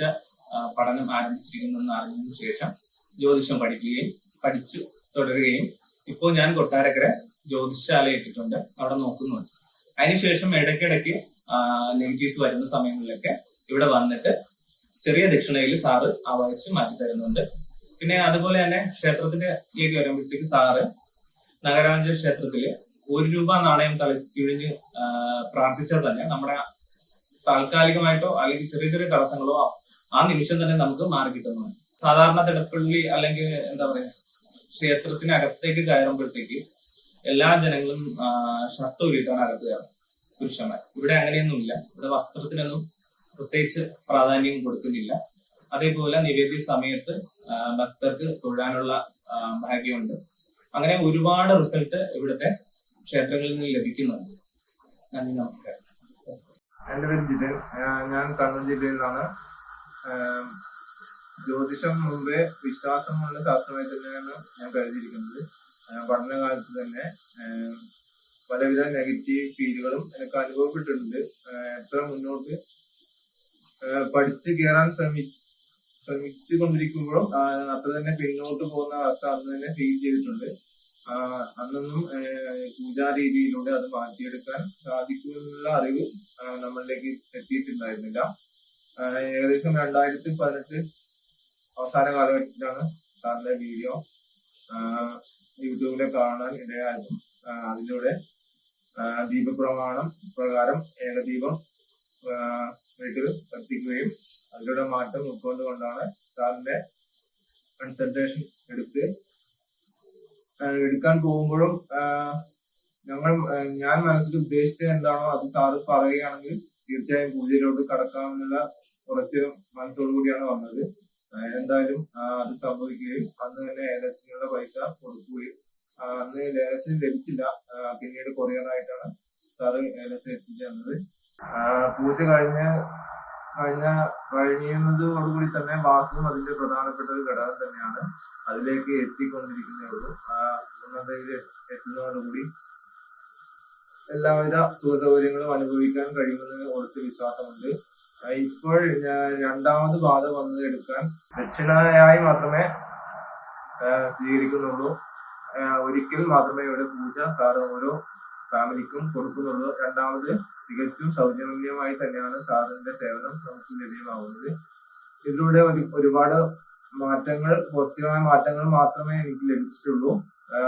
പഠനം ആരംഭിച്ചിരിക്കുന്നെന്ന് അറിഞ്ഞതിനു ശേഷം ജ്യോതിഷം പഠിക്കുകയും പഠിച്ചു തുടരുകയും ഇപ്പോൾ ഞാൻ കൊട്ടാരക്കര ജ്യോതിശാല ഇട്ടിട്ടുണ്ട്. അവിടെ നോക്കുന്നുണ്ട്. അതിനുശേഷം ഇടയ്ക്കിടയ്ക്ക് നെഗറ്റീവ്സ് വരുന്ന സമയങ്ങളിലൊക്കെ ഇവിടെ വന്നിട്ട് ചെറിയ ദക്ഷിണയിൽ സാറ് ആവശ്യം മാറ്റി തരുന്നുണ്ട്. പിന്നെ അതുപോലെ തന്നെ ക്ഷേത്രത്തിന്റെ ലേക്ക് വരുമ്പോഴത്തേക്ക് സാറ് നഗരാഞ്ജ ക്ഷേത്രത്തിൽ ഒരു രൂപ നാണയം തലക്കിഴിഞ്ഞ് പ്രാർത്ഥിച്ചാൽ തന്നെ നമ്മുടെ താൽക്കാലികമായിട്ടോ അല്ലെങ്കിൽ ചെറിയ ചെറിയ തടസ്സങ്ങളോ ആ നിമിഷം തന്നെ നമുക്ക് മാറി കിട്ടുന്നതാണ് സാധാരണ തിടപ്പള്ളി അല്ലെങ്കിൽ എന്താ പറയാ ക്ഷേത്രത്തിനകത്തേക്ക് കയറുമ്പോഴത്തേക്ക് എല്ലാ ജനങ്ങളും ഷർട്ട് ഊരിയിട്ടാണ് അകത്ത് കയറുന്നത്. പുരുഷന്മാർ. ഇവിടെ അങ്ങനെയൊന്നുമില്ല. ഇവിടെ വസ്ത്രത്തിനൊന്നും പ്രത്യേകിച്ച് പ്രാധാന്യം കൊടുക്കുന്നില്ല. അതേപോലെ നിവേദ്യ സമയത്ത് ഭക്തർക്ക് തൊഴാനുള്ള ഭാഗ്യമുണ്ട്. അങ്ങനെ ഒരുപാട് റിസൾട്ട് ഇവിടുത്തെ ക്ഷേത്രങ്ങളിൽ നിന്ന് ലഭിക്കുന്നുണ്ട്. നന്ദി നമസ്കാരം. എന്റെ പേര് ജിതൻ. ഞാൻ കണ്ണൂർ ജില്ലയിൽ നിന്നാണ് ജ്യോതിഷം മുമ്പേ വിശ്വാസമുള്ള ശാസ്ത്രമായി തന്നെയാണ് ഞാൻ കരുതിയിരിക്കുന്നത്. പഠനകാലത്ത് തന്നെ പലവിധ നെഗറ്റീവ് ഫീലുകളും എനിക്ക് അനുഭവപ്പെട്ടിട്ടുണ്ട്. എത്ര മുന്നോട്ട് പഠിച്ചു കയറാൻ ശ്രമി ശ്രമിച്ചു കൊണ്ടിരിക്കുമ്പോഴും അത്ര തന്നെ പിന്നോട്ട് പോകുന്ന അവസ്ഥ അന്ന് തന്നെ ഫീൽ ചെയ്തിട്ടുണ്ട്. അന്നൊന്നും പൂജാ രീതിയിലൂടെ അത് മാറ്റിയെടുക്കാൻ സാധിക്കുമെന്നുള്ള അറിവ് നമ്മളിലേക്ക് എത്തിയിട്ടുണ്ടായിരുന്നില്ല. ഏകദേശം രണ്ടായിരത്തി പതിനെട്ട് അവസാന കാലഘട്ടത്തിലാണ് സാറിന്റെ വീഡിയോ. യൂട്യൂബിലെ കാണാൻ ഇടയായിരുന്നു അതിലൂടെ ദീപപ്രമാണം പ്രകാരം ഏകദീപം വീട്ടിൽ കത്തിക്കുകയും അതിലൂടെ മാറ്റം ഉൾക്കൊണ്ടുകൊണ്ടാണ് സാറിന്റെ കൺസൾട്ടേഷൻ എടുത്ത് എടുക്കാൻ പോകുമ്പോഴും ഞങ്ങൾ ഞാൻ മനസ്സിൽ ഉദ്ദേശിച്ചത് എന്താണോ അത് സാറ് പറയുകയാണെങ്കിൽ തീർച്ചയായും പൂജയിലോട്ട് കടക്കാമെന്നുള്ള കുറച്ച് മനസ്സോടുകൂടിയാണ് വന്നത്. ആ, എന്തായാലും അത് സംഭവിക്കുകയും അന്ന് തന്നെ ലേലസിനുള്ള പൈസ കൊടുക്കുകയും അന്ന് ലേലസിന് ലഭിച്ചില്ല. പിന്നീട് കൊറിയറായിട്ടാണ് സാറ് ലേലസ് എത്തിച്ചു തന്നത് പൂജ കഴിഞ്ഞ കഴിഞ്ഞ കഴിയുന്നതോടുകൂടി തന്നെ ബാത്റൂം അതിന്റെ പ്രധാനപ്പെട്ട ഒരു ഘടകം തന്നെയാണ് അതിലേക്ക് എത്തിക്കൊണ്ടിരിക്കുന്നേ ഉള്ളൂ എത്തുന്നതോടുകൂടി എല്ലാവിധ സുഖ സൗകര്യങ്ങളും അനുഭവിക്കാൻ കഴിയുമെന്ന് ഉറച്ച വിശ്വാസമുണ്ട്. ഇപ്പോൾ രണ്ടാമത് ബാധ വന്നത് എടുക്കാൻ ദക്ഷിണയായി മാത്രമേ സ്വീകരിക്കുന്നുള്ളൂ. ഒരിക്കൽ മാത്രമേ ഇവിടെ പൂജ സാറ് ഓരോ ഫാമിലിക്കും കൊടുക്കുന്നുള്ളൂ. രണ്ടാമത് തികച്ചും സൗജന്യമായി തന്നെയാണ് സാറിന്റെ സേവനം നമുക്ക് ലഭ്യമാവുന്നത്. ഇതിലൂടെ ഒരു ഒരുപാട് മാറ്റങ്ങൾ പോസിറ്റീവായ മാറ്റങ്ങൾ മാത്രമേ എനിക്ക് ലഭിച്ചിട്ടുള്ളൂ.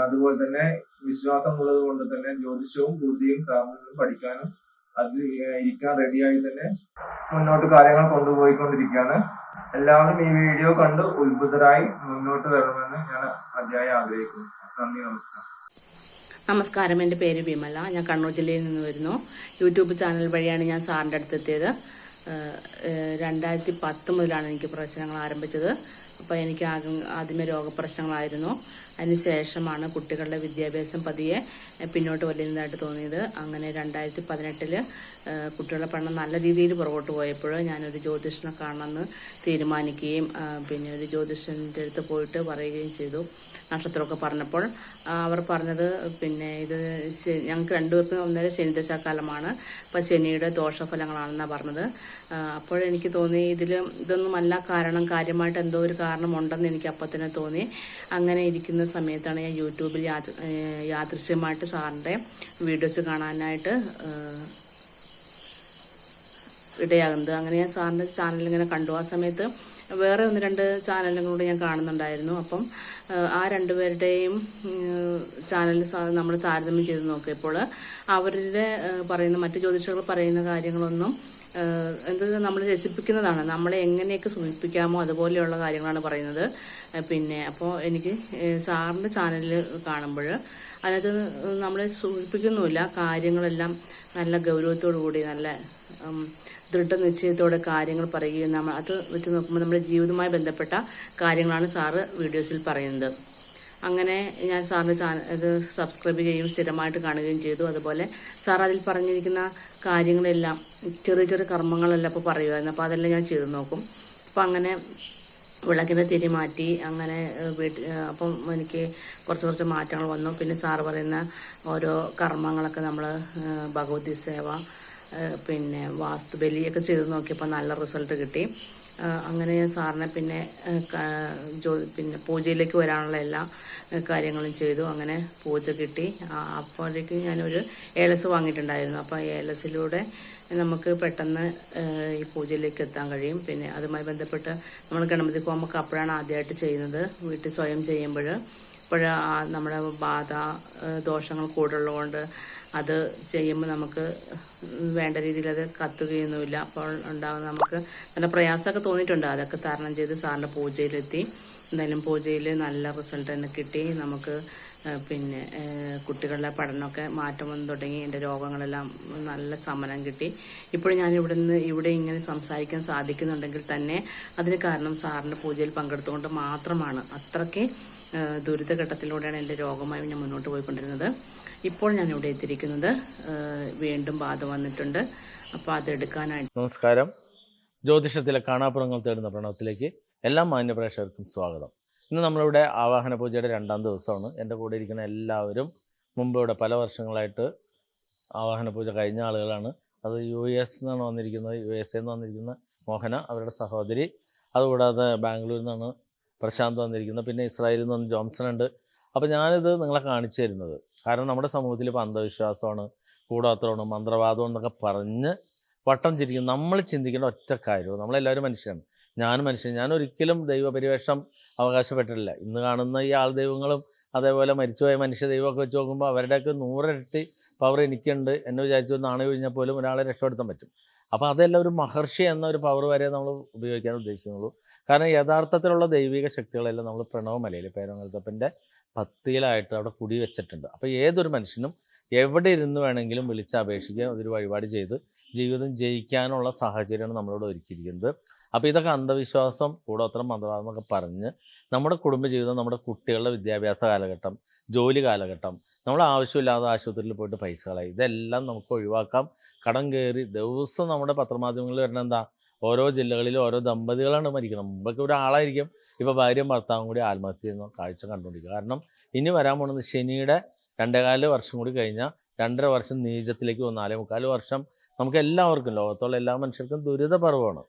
അതുപോലെ തന്നെ വിശ്വാസമുള്ളത് കൊണ്ട് തന്നെ ജ്യോതിഷവും പൂജയും സാറിൽ നിന്നും പഠിക്കാനും ഏഹ്, ഇരിക്കാൻ റെഡിയായി തന്നെ മുന്നോട്ട് കാര്യങ്ങൾ കൊണ്ടുപോയിക്കൊണ്ടിരിക്കുകയാണ്. എല്ലാവരും ഈ വീഡിയോ കണ്ട് ഉത്ഭുതരായി മുന്നോട്ട് വരണമെന്ന് ഞാൻ അതിയായി ആഗ്രഹിക്കുന്നു. നന്ദി നമസ്കാരം. നമസ്കാരം. എന്റെ പേര് വിമല. ഞാൻ കണ്ണൂർ ജില്ലയിൽ നിന്ന് വരുന്നു. യൂട്യൂബ് ചാനൽ വഴിയാണ് ഞാൻ സാറിന്റെ അടുത്തെത്തിയത് രണ്ടായിരത്തി പത്ത് മുതലാണ് എനിക്ക് പ്രശ്നങ്ങൾ ആരംഭിച്ചത്. അപ്പോൾ എനിക്ക് ആദ്യമേ രോഗപ്രശ്നങ്ങളായിരുന്നു. അതിനുശേഷമാണ് കുട്ടികളുടെ വിദ്യാഭ്യാസം പതിയെ പിന്നോട്ട് വലിയതായിട്ട് തോന്നിയത്. അങ്ങനെ രണ്ടായിരത്തി പതിനെട്ടിൽ കുട്ടികളുടെ പഠനം നല്ല രീതിയിൽ പുറകോട്ട് പോയപ്പോൾ ഞാനൊരു ജ്യോതിഷനെ കാണണമെന്ന് തീരുമാനിക്കുകയും പിന്നെ ഒരു ജ്യോതിഷന്റെ അടുത്ത് പോയിട്ട് പറയുകയും ചെയ്തു. നക്ഷത്രമൊക്കെ പറഞ്ഞപ്പോൾ അവർ പറഞ്ഞത് പിന്നെ ഇത് ഞങ്ങൾക്ക് രണ്ടുപേർക്കും ഒന്നര ശനിദശാകാലമാണ്. അപ്പോൾ ശനിയുടെ ദോഷഫലങ്ങളാണെന്നാണ് പറഞ്ഞത്. അപ്പോഴെനിക്ക് തോന്നി ഇതിൽ ഇതൊന്നുമല്ല കാരണം കാര്യമായിട്ട് എന്തോ ഒരു കാരണമുണ്ടെന്ന് എനിക്ക് അപ്പം തന്നെ തോന്നി. അങ്ങനെ ഇരിക്കുന്ന സമയത്താണ് ഞാൻ യൂട്യൂബിൽ യാദൃശ്യമായിട്ട് സാറിന്റെ വീഡിയോസ് കാണാനായിട്ട് ഇടയാകുന്നത്. അങ്ങനെ ഞാൻ സാറിന്റെ ചാനൽ ഇങ്ങനെ കണ്ടു. ആ സമയത്ത് വേറെ ഒന്ന് രണ്ട് ചാനലുകളൂടെ ഞാൻ കാണുന്നുണ്ടായിരുന്നു. അപ്പം ആ രണ്ടുപേരുടെയും ചാനൽ നമ്മൾ താരതമ്യം ചെയ്ത് നോക്കിയപ്പോൾ അവരുടെ പറയുന്ന മറ്റു ജ്യോതിഷകൾ പറയുന്ന കാര്യങ്ങളൊന്നും എന്ത് നമ്മൾ രസിപ്പിക്കുന്നതാണ്. നമ്മളെ എങ്ങനെയൊക്കെ സൂചിപ്പിക്കാമോ അതുപോലെയുള്ള കാര്യങ്ങളാണ് പറയുന്നത്. പിന്നെ അപ്പോൾ എനിക്ക് സാറിന്റെ ചാനലിൽ കാണുമ്പോൾ അതിനകത്ത് നമ്മളെ സൂചിപ്പിക്കുന്നുമില്ല. കാര്യങ്ങളെല്ലാം നല്ല ഗൗരവത്തോടു കൂടി നല്ല ദൃഢനിശ്ചയത്തോടെ കാര്യങ്ങൾ പറയുകയും നമ്മൾ അത് വെച്ച് നോക്കുമ്പോൾ നമ്മുടെ ജീവിതവുമായി ബന്ധപ്പെട്ട കാര്യങ്ങളാണ് സാറ് വീഡിയോസിൽ പറയുന്നത്. അങ്ങനെ ഞാൻ സാറിന്റെ ചാനൽ ഇത് സബ്സ്ക്രൈബ് ചെയ്യുകയും സ്ഥിരമായിട്ട് കാണുകയും ചെയ്തു. അതുപോലെ സാർ അതിൽ പറഞ്ഞിരിക്കുന്ന കാര്യങ്ങളെല്ലാം ചെറിയ ചെറിയ കർമ്മങ്ങളെല്ലാം ഇപ്പോൾ പറയുമായിരുന്നു അപ്പോൾ അതെല്ലാം ഞാൻ ചെയ്തു നോക്കും. അപ്പോൾ അങ്ങനെ വിളക്കിന്റെ തിരി മാറ്റി അങ്ങനെ വീട്ടിൽ അപ്പം എനിക്ക് കുറച്ച് കുറച്ച് മാറ്റങ്ങൾ വന്നു. പിന്നെ സാർ പറയുന്ന ഓരോ കർമ്മങ്ങളൊക്കെ നമ്മൾ ഭഗവതി സേവ പിന്നെ വാസ്തുബലിയൊക്കെ ചെയ്ത് നോക്കിയപ്പോൾ നല്ല റിസൾട്ട് കിട്ടി. അങ്ങനെ ഞാൻ സാറിനെ പിന്നെ പിന്നെ പൂജയിലേക്ക് വരാനുള്ള എല്ലാ കാര്യങ്ങളും ചെയ്തു. അങ്ങനെ പൂജ കിട്ടി. അപ്പോഴേക്ക് ഞാനൊരു ഏലസ് വാങ്ങിയിട്ടുണ്ടായിരുന്നു. അപ്പോൾ ഏലസിലൂടെ നമുക്ക് പെട്ടെന്ന് ഈ പൂജയിലേക്ക് എത്താൻ കഴിയും. പിന്നെ അതുമായി ബന്ധപ്പെട്ട് നമ്മൾ ഗണപതി ഹോമൊക്കെ അപ്പോഴാണ് ആദ്യമായിട്ട് ചെയ്യുന്നത്. വീട്ടിൽ സ്വയം ചെയ്യുമ്പോൾ. ഇപ്പോഴ് നമ്മുടെ ബാധ ദോഷങ്ങൾ കൂടുതലുള്ളതുകൊണ്ട് അത് ചെയ്യുമ്പോൾ നമുക്ക് വേണ്ട രീതിയിൽ അത് കത്തുകയൊന്നുമില്ല. അപ്പോൾ ഉണ്ടാകുന്ന നമുക്ക് നല്ല പ്രയാസമൊക്കെ തോന്നിയിട്ടുണ്ട്. അതൊക്കെ തരണം ചെയ്ത് സാറിന്റെ പൂജയിലെത്തി. എന്തായാലും പൂജയിൽ നല്ല റിസൾട്ട് തന്നെ കിട്ടി. നമുക്ക് പിന്നെ കുട്ടികളുടെ പഠനമൊക്കെ മാറ്റം വന്നു തുടങ്ങി. എന്റെ രോഗങ്ങളെല്ലാം നല്ല ശമനം കിട്ടി. ഇപ്പോൾ ഞാൻ ഇവിടെ നിന്ന് ഇവിടെ ഇങ്ങനെ സംസാരിക്കാൻ സാധിക്കുന്നുണ്ടെങ്കിൽ തന്നെ അതിന് കാരണം സാറിന്റെ പൂജയിൽ പങ്കെടുത്തുകൊണ്ട് മാത്രമാണ്. അത്രയ്ക്ക് ദുരിതഘട്ടത്തിലൂടെയാണ് എന്റെ രോഗമായി ഞാൻ മുന്നോട്ട് പോയിക്കൊണ്ടിരുന്നത്. ഇപ്പോൾ ഞാൻ ഇവിടെ എത്തിയിരിക്കുന്നത് വീണ്ടും ബാധ വന്നിട്ടുണ്ട്. അപ്പോൾ അതെടുക്കാനായിട്ട് നമസ്കാരം. ജ്യോതിഷത്തിലെ കാണാപ്പുറങ്ങൾ തേടുന്ന പ്രണവത്തിലേക്ക് എല്ലാ മാന്യപ്രേക്ഷകർക്കും സ്വാഗതം. ഇന്ന് നമ്മളിവിടെ ആവാഹന പൂജയുടെ രണ്ടാം ദിവസമാണ്. എന്റെ കൂടെ ഇരിക്കുന്ന എല്ലാവരും മുമ്പ് ഇവിടെ പല വർഷങ്ങളായിട്ട് ആവാഹന പൂജ കഴിഞ്ഞ ആളുകളാണ്. അത് യു എസ് നിന്നാണ് വന്നിരിക്കുന്നത്. യു എസ് എന്ന് വന്നിരിക്കുന്ന മോഹന അവരുടെ സഹോദരി. അതുകൂടാതെ ബാംഗ്ലൂരിൽ നിന്നാണ് പ്രശാന്ത് വന്നിരിക്കുന്നത്. പിന്നെ ഇസ്രായേലിൽ നിന്ന് ജോംസൺ ഉണ്ട്. അപ്പോൾ ഞാനിത് നിങ്ങളെ കാണിച്ചു തരുന്നത്. കാരണം നമ്മുടെ സമൂഹത്തിൽ ഇപ്പോൾ അന്ധവിശ്വാസമാണ് കൂടാത്രമാണ് മന്ത്രവാദം എന്നൊക്കെ പറഞ്ഞ് വട്ടം ചിരിക്കും നമ്മൾ ചിന്തിക്കേണ്ട ഒറ്റ കാര്യവും നമ്മളെല്ലാവരും മനുഷ്യരാണ്. ഞാനും മനുഷ്യൻ. ഞാൻ ഒരിക്കലും ദൈവപരിവേഷം അവകാശപ്പെട്ടിട്ടില്ല. ഇന്ന് കാണുന്ന ഈ ആൾ ദൈവങ്ങളും അതേപോലെ മരിച്ചുപോയ മനുഷ്യ ദൈവമൊക്കെ വെച്ച് നോക്കുമ്പോൾ അവരുടെയൊക്കെ നൂറിരട്ടി പവർ എനിക്കുണ്ട് എന്ന് വിചാരിച്ചു നാണയം കഴിഞ്ഞാൽ പോലും ഒരാളെ രക്ഷപ്പെടുത്താൻ പറ്റും. അപ്പോൾ അതെല്ലാം ഒരു മഹർഷി എന്ന ഒരു പവർ വരെ നമ്മൾ ഉപയോഗിക്കാൻ ഉദ്ദേശിക്കുന്നുള്ളൂ. കാരണം യഥാർത്ഥത്തിലുള്ള ദൈവിക ശക്തികളെല്ലാം നമ്മൾ പ്രണവമലയിൽ പേരങ്ങൽത്തപ്പന്റെ പത്തിയിലായിട്ട് അവിടെ കുടി വെച്ചിട്ടുണ്ട്. അപ്പോൾ ഏതൊരു മനുഷ്യനും എവിടെ ഇരുന്ന് വേണമെങ്കിലും വിളിച്ചപേക്ഷിക്കുക അതൊരു വഴിപാട് ചെയ്ത് ജീവിതം ജയിക്കാനുള്ള സാഹചര്യമാണ് നമ്മളോട് ഒരുക്കിയിരിക്കുന്നത്. അപ്പോൾ ഇതൊക്കെ അന്ധവിശ്വാസം കൂടോത്രം മന്ത്രവാദമൊക്കെ പറഞ്ഞ് നമ്മുടെ കുടുംബജീവിതം നമ്മുടെ കുട്ടികളുടെ വിദ്യാഭ്യാസ കാലഘട്ടം ജോലി കാലഘട്ടം നമ്മൾ ആവശ്യമില്ലാതെ ആശുപത്രിയിൽ പോയിട്ട് പൈസ കളയും ഇതെല്ലാം നമുക്ക് ഒഴിവാക്കാം. കടം കയറി ദിവസം നമ്മുടെ പത്രമാധ്യമങ്ങളിൽ വരുന്ന എന്താ? ഓരോ ജില്ലകളിലും ഓരോ ദമ്പതികളാണ് മരിക്കുന്നത്. മുമ്പൊക്കെ ഒരാളായിരിക്കും. ഇപ്പോൾ ഭാര്യയും ഭർത്താവും കൂടി ആത്മഹത്യ കാഴ്ച കണ്ടുകൊണ്ടിരിക്കുക. കാരണം ഇനി വരാൻ പോകുന്നത് ശനിയുടെ രണ്ടേകാൽ വർഷം കൂടി കഴിഞ്ഞാൽ രണ്ടര വർഷം നീചത്തിലേക്ക് പോകും നാലേ മുക്കാൽ വർഷം നമുക്ക് എല്ലാവർക്കും ലോകത്തുള്ള എല്ലാ മനുഷ്യർക്കും ദുരിത പർവമാണ്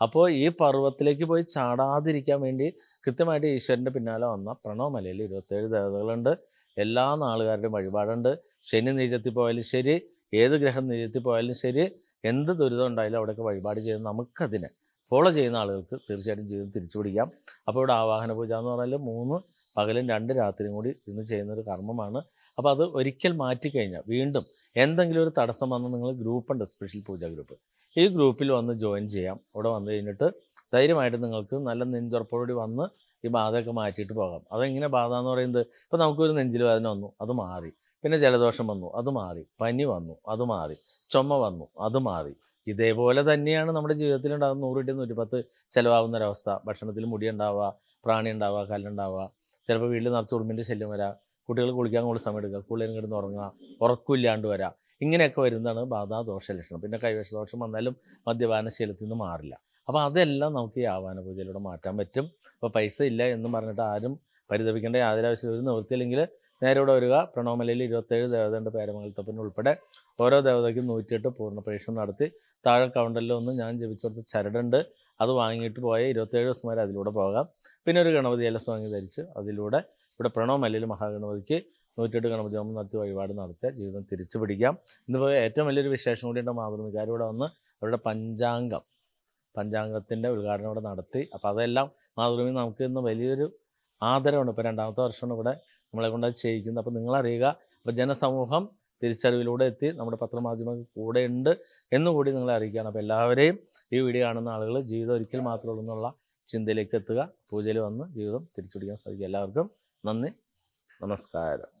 അപ്പോൾ ഈ പർവത്തിലേക്ക് പോയി ചാടാതിരിക്കാൻ വേണ്ടി കൃത്യമായിട്ട് ഈശ്വരന്റെ പിന്നാലെ വന്ന പ്രണവമലയിൽ ഇരുപത്തേഴ് ദേവതകളുണ്ട്. എല്ലാ നാളുകാരുടെയും വഴിപാടുണ്ട്. ശനി നീചത്തിൽ പോയാലും ശരി ഏത് ഗ്രഹം നീചത്തിൽ പോയാലും ശരി എന്ത് ദുരിതം ഉണ്ടായാലും അവിടെയൊക്കെ വഴിപാട് ചെയ്ത് നമുക്കതിനെ. ഫോളോ ചെയ്യുന്ന ആളുകൾക്ക് തീർച്ചയായിട്ടും ജീവിതം തിരിച്ചു പിടിക്കാം. അപ്പോൾ ഇവിടെ ആവാഹന പൂജ എന്ന് പറഞ്ഞാൽ മൂന്ന് പകലും രണ്ട് രാത്രിയും കൂടി ഇന്ന് ചെയ്യുന്ന ഒരു കർമ്മമാണ്. അപ്പോൾ അത് ഒരിക്കൽ മാറ്റിക്കഴിഞ്ഞാൽ വീണ്ടും എന്തെങ്കിലും ഒരു തടസ്സം വന്ന് നിങ്ങൾ ഗ്രൂപ്പുണ്ട് സ്പെഷ്യൽ പൂജ ഗ്രൂപ്പ്. ഈ ഗ്രൂപ്പിൽ വന്ന് ജോയിൻ ചെയ്യാം. അവിടെ വന്നു കഴിഞ്ഞിട്ട് ധൈര്യമായിട്ട് നിങ്ങൾക്ക് നല്ല നെഞ്ചുറപ്പോടുകൂടി വന്ന് ഈ ബാധയൊക്കെ മാറ്റിയിട്ട് പോകാം. അതെങ്ങനെ ബാധ എന്ന് പറയുന്നത്? ഇപ്പോൾ നമുക്കൊരു നെഞ്ചിൽ വേദന വന്നു അത് മാറി. പിന്നെ ജലദോഷം വന്നു അത് മാറി. പനി വന്നു അത് മാറി. ചുമ വന്നു അത് മാറി. ഇതേപോലെ തന്നെയാണ് നമ്മുടെ ജീവിതത്തിൽ ഉണ്ടാകുന്ന നൂറ് ടു നൂറ്റിപ്പത്ത് ചിലവാകുന്ന ഒരവസ്ഥ ഭക്ഷണത്തിൽ മുടി ഉണ്ടാവുക പ്രാണി ഉണ്ടാവുക കല്ലുണ്ടാവുക ചിലപ്പോൾ വീട്ടിൽ നിറച്ച് ഉറുമ്പിന്റെ ശല്യം വരാം. കുട്ടികൾ കുളിക്കാൻ കൂടുതൽ സമയം എടുക്കുക. കുളിയും കിടന്ന് ഉറങ്ങുക. ഉറക്കമില്ലാണ്ട് വരാം. ഇങ്ങനെയൊക്കെ വരുന്നതാണ് ബാധാദോഷ ലക്ഷണം. പിന്നെ കൈവശദോഷം വന്നാലും മദ്യപാനശീലത്തിൽ നിന്ന് മാറില്ല. അപ്പോൾ അതെല്ലാം നമുക്ക് ഈ ആവാന പൂജയിലൂടെ മാറ്റാൻ പറ്റും. അപ്പോൾ പൈസ ഇല്ല എന്ന് പറഞ്ഞിട്ട് ആരും പരിതപിക്കേണ്ട യാതൊരു ആവശ്യമില്ല. ഒരു നിവൃത്തിയില്ലെങ്കിൽ നേരെ ഇവിടെ വരിക. പ്രണവമലയിൽ ഇരുപത്തേഴ് ദേവതയുടെ പേരമംഗലത്തപ്പൻ ഉൾപ്പെടെ ഓരോ ദേവതയ്ക്കും നൂറ്റിയെട്ട് പൂർണ പരീക്ഷണം നടത്തി. താഴെ കൗണ്ടലിൽ ഒന്ന് ഞാൻ ജപിച്ചു കൊടുത്ത ചരടുണ്ട്. അത് വാങ്ങിയിട്ട് പോയ ഇരുപത്തേഴ് ദിവസം വരെ അതിലൂടെ പോകാം. പിന്നെ ഒരു ഗണപതി എലസ് വാങ്ങി ധരിച്ച് അതിലൂടെ ഇവിടെ പ്രണവമലയിൽ മഹാഗണപതിക്ക് നൂറ്റിയെട്ട് ഗണപതി ഹോമം നടത്തി വഴിപാട് നടത്തുക ജീവിതം തിരിച്ചു പിടിക്കാം. ഇന്നിപ്പോൾ ഏറ്റവും വലിയൊരു വിശേഷം കൂടിയുണ്ട് മാതൃമികാർ ഇവിടെ വന്ന് അവരുടെ പഞ്ചാംഗം പഞ്ചാംഗത്തിന്റെ ഉദ്ഘാടനം ഇവിടെ നടത്തി. അപ്പോൾ അതെല്ലാം മാതൃഭൂമി നമുക്ക് ഇന്ന് വലിയൊരു ആദരവുണ്ട് ഇപ്പോൾ രണ്ടാമത്തെ വർഷമാണ് ഇവിടെ നമ്മളെ കൊണ്ട് അത് ചെയ്യിക്കുന്നത് അപ്പോൾ നിങ്ങളറിയുക അപ്പോൾ ജനസമൂഹം തിരിച്ചറിവിലൂടെ എത്തി നമ്മുടെ പത്രമാധ്യമങ്ങൾ കൂടെ ഉണ്ട് എന്നുകൂടി നിങ്ങളെ അറിയിക്കുകയാണ്. അപ്പോൾ എല്ലാവരെയും ഈ വീഡിയോ കാണുന്ന ആളുകൾ ജീവിതം ഒരിക്കൽ മാത്രമേ എന്നുള്ള ചിന്തയിലേക്ക് എത്തുക. പൂജയിൽ വന്ന് ജീവിതം തിരിച്ചുപിടിക്കാൻ സാധിക്കും എല്ലാവർക്കും നന്ദി. നമസ്കാരം.